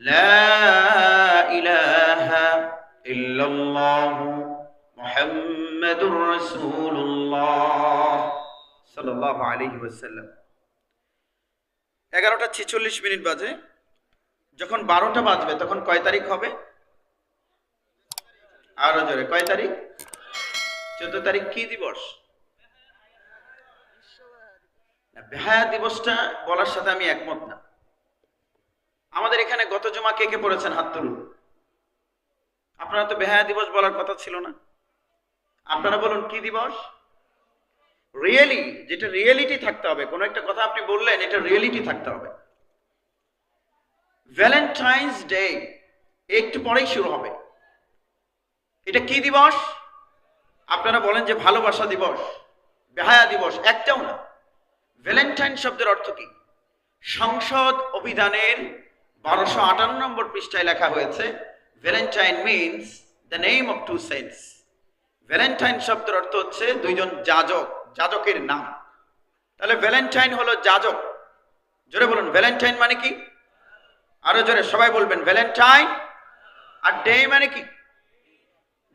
لا إله إلا الله محمد رسول الله صلى الله عليه وسلم এগারোটা ছেচল্লিশ মিনিট বাজে। যখন বারোটা বাজবে, তখন কয় তারিখ হবে? আরও জোরে, কয় তারিখ? চোদ্দ তারিখ কি দিবস? বেহায়া দিবসটা বলার সাথে আমি একমত না। আমাদের এখানে গত জমা কে কে পড়েছেন? হাত তুলুন। আপনারা তো বেহায়া দিবস বলার কথা ছিল না। আপনারা বলুন, কি দিবস? রিয়েলি যেটা রিয়েলিটি থাকতে হবে। কোনো একটা কথা আপনি বললেন, এটা রিয়েলিটি থাকতে হবে। ভ্যালেন্টাইন্স ডে একটু পরেই শুরু হবে। এটা কি দিবস? আপনারা বলেন যে ভালোবাসা দিবস, বেহায়া দিবস, একটাও না। ভ্যালেন্টাইন শব্দের অর্থ কি? সংসদ অভিধানের বারোশো আটান্ন নম্বর পৃষ্ঠায় লেখা হয়েছে Valentine means the name of two sense Valentine শব্দের অর্থ হচ্ছে দুইজন যাজক, যাজকের নাম। তাহলে ভ্যালেন্টাইন হলো যাজক। জোরে বলুন ভ্যালেন্টাইন মানে কি? আরও জোরে, সবাই বলবেন ভ্যালেন্টাইন আর ডে মানে কি?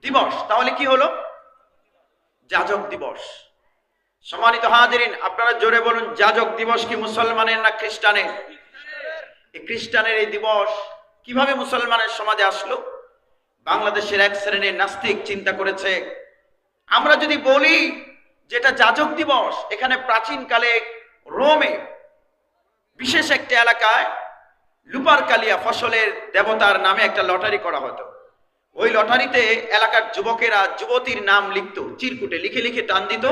দিবস। তাহলে কি হলো? যাজক দিবস। সম্মানিত হাজিরিন, আপনারা জোরে বলুন, যাজক দিবস কি মুসলমানের না খ্রিস্টানের? এই খ্রিস্টানের এই দিবস কীভাবে মুসলমানের সমাজে আসলো? বাংলাদেশের এক শ্রেণির নাস্তিক চিন্তা করেছে, আমরা যদি বলি যেটা যাজক দিবস, এখানে প্রাচীনকালে রোমে বিশেষ একটা এলাকায় লুপার কালিয়া ফসলের দেবতার নামে একটা লটারি করা হতো। ওই লটারিতে এলাকার যুবকেরা যুবতীর নাম লিখতো, চিরকুটে লিখে লিখে টান দিত।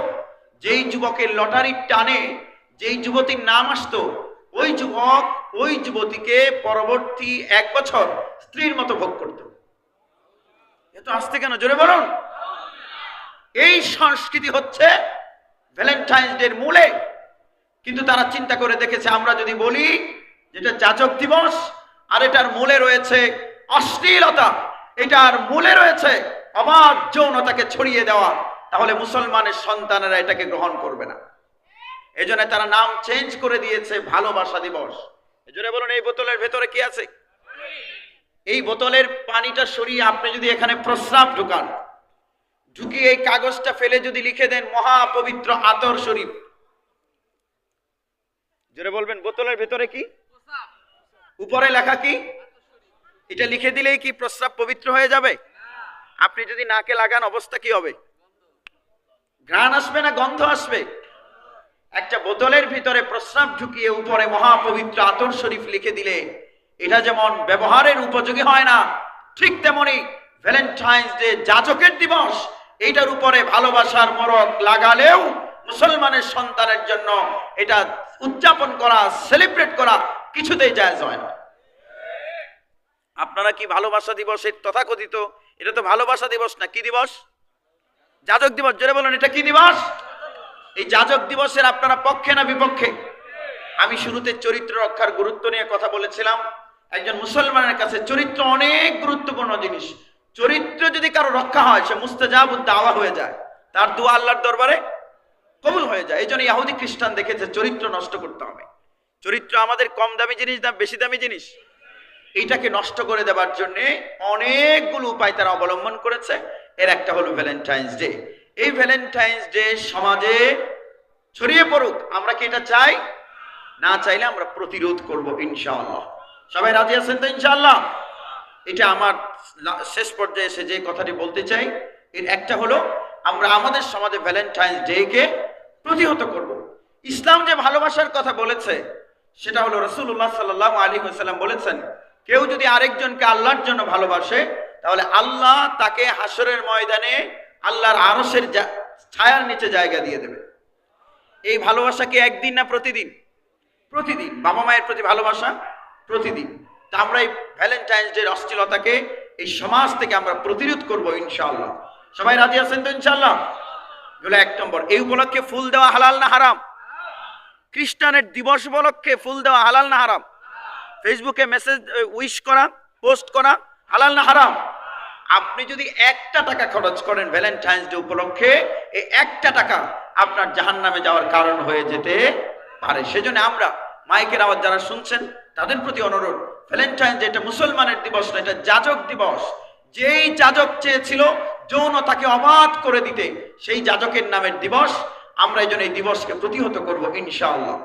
যেই যুবকের লটারির টানে, যেই যুবতীর নাম আসতো, ওই যুবক ওই যুবতীকে পরবর্তী এক বছর স্ত্রীর মতো ভোগ করত। এত আসতে কেন? জোরে বলুন। এই সংস্কৃতি হচ্ছে ভ্যালেন্টাইন্স ডের মূলে। কিন্তু তারা চিন্তা করে দেখেছে, আমরা যদি বলি যেটা যাচক দিবস, আর এটার মূলে রয়েছে অশ্লীলতা। এটার মূলে রয়েছে অবাধ যৌনতাকে ছড়িয়ে দেওয়া। তাহলে মুসলমানের সন্তানেরা এটাকে গ্রহণ করবে না। এই তারা নাম চেঞ্জ করে দিয়েছে, ভালোবাসা দিবস। এই বলুন, এই বোতলের ভেতরে কি আছে? এই বোতলের পানিটা সরিয়ে আপনি যদি এখানে প্রস্রাব ঢুকান, ঢুকিয়ে এই কাগজটা ফেলে যদি লিখে দেন, মহাপবিত্র আতর শরীফ। জোরে বলবেন, বোতলের ভেতরে কি? উপরে লেখা কি? এটা লিখে দিলেই কি প্রস্রাব পবিত্র হয়ে যাবে? আপনি যদি নাকে লাগান, অবস্থা কি হবে? ঘ্রাণ আসবে না, গন্ধ আসবে। একটা বোতলের ভিতরে প্রস্রাব ঢুকিয়ে উপরে মহাপবিত্র আতর শরীফ লিখে দিলে, এটা যেমন ব্যবহারের উপযোগী হয় না, ঠিক তেমনি ভ্যালেন্টাইন্স ডে যাজকের দিবস, এইটার উপরে ভালোবাসার মরক লাগালেও মুসলমানের সন্তানের জন্য এটা উদযাপন করা, সেলিব্রেট করা কিছুতেই জায়জ হয় না। আপনারা কি ভালোবাসা দিবসের তথাকথিত? এটা তো ভালোবাসা দিবস না, কি দিবস? যাজক দিবস, জোরে বলুন, এটা কি দিবস? এই যাজক দিবসের আপনারা পক্ষে না বিপক্ষে? আমি শুরুতে চরিত্র রক্ষার গুরুত্ব নিয়ে কথা বলেছিলাম। একজন মুসলমানের কাছে চরিত্র অনেক গুরুত্বপূর্ণ জিনিস। চরিত্র যদি কারও রক্ষা হয়, সে মুস্তাজাবুদ দাওয়া হয়ে যায়। তার দোয়া আল্লাহর দরবারে কবুল হয়ে যায়। এই জন্য ইয়াহুদি খ্রিস্টান দেখেছে চরিত্র নষ্ট করতে হবে। চরিত্র আমাদের কম দামি জিনিস না বেশি দামি জিনিস? এইটাকে নষ্ট করে দেওয়ার জন্য অনেকগুলো উপায় তারা অবলম্বন করেছে। এর একটা হলো ভ্যালেন্টাইন্স ডে এই ভ্যালেন্টাইন্স ডে সমাজে ছড়িয়ে পড়ুক, আমরা কি এটা চাই? না চাইলে আমরা প্রতিরোধ করব, ইনশাআল্লাহ। সবাই রাজি আছেন তো, ইনশাআল্লাহ? এটা আমার শেষ পর্যায়ে এসে যে কথাটি বলতে চাই, এর একটা হলো, আমরা আমাদের সমাজে ভ্যালেন্টাইন্স ডেকে প্রতিহত করব। ইসলাম যে ভালোবাসার কথা বলেছে, সেটা হলো রসুল্লাহ সাল্লাহ আলী হাসাল্লাম বলেছেন, কেউ যদি আরেকজনকে আল্লাহর জন্য ভালোবাসে তাহলে আল্লাহ তাকে হাসরের ময়দানে আল্লাহর আরসের ছায়ার নিচে জায়গা দিয়ে দেবে। এই ভালোবাসা কি একদিন না প্রতিদিন? প্রতিদিন। বাবা মায়ের প্রতি ভালোবাসা প্রতিদিন। তা আমরা এই ভ্যালেন্টাইন্স ডের অশ্লীলতাকে এই সমাজ থেকে আমরা প্রতিরোধ করব ইনশাআল্লাহ। সবাই রাজি আছেন তো ইনশাআল্লাহ? এগুলো এক নম্বর। এই উপলক্ষে ফুল দেওয়া হালাল না হারাম? খ্রিস্টানের দিবস উপলক্ষে ফুল দেওয়া হালাল না হারাম? ফেসবুকে মেসেজ উইশ করা পোস্ট করা হালাল না হারাম? আপনি যদি একটা টাকা খরচ করেন ভ্যালেন্টাইন্স ডে উপলক্ষে, এই একটা টাকা আপনার জাহান নামে যাওয়ার কারণ হয়ে যেতে পারে। সেজন্য আমরা মাইকের আওয়াজ যারা শুনছেন, তাদের প্রতি অনুরোধ ভ্যালেন্টাইন যেটা মুসলমানের দিবস না, এটা যাজক দিবস। যেই যাজক চেয়েছিল যৌনতাকে অবাধ করে দিতে, সেই যাজকের নামের দিবস, আমরা এই জন্য এই দিবসকে প্রতিহত করব ইনশাআল্লাহ।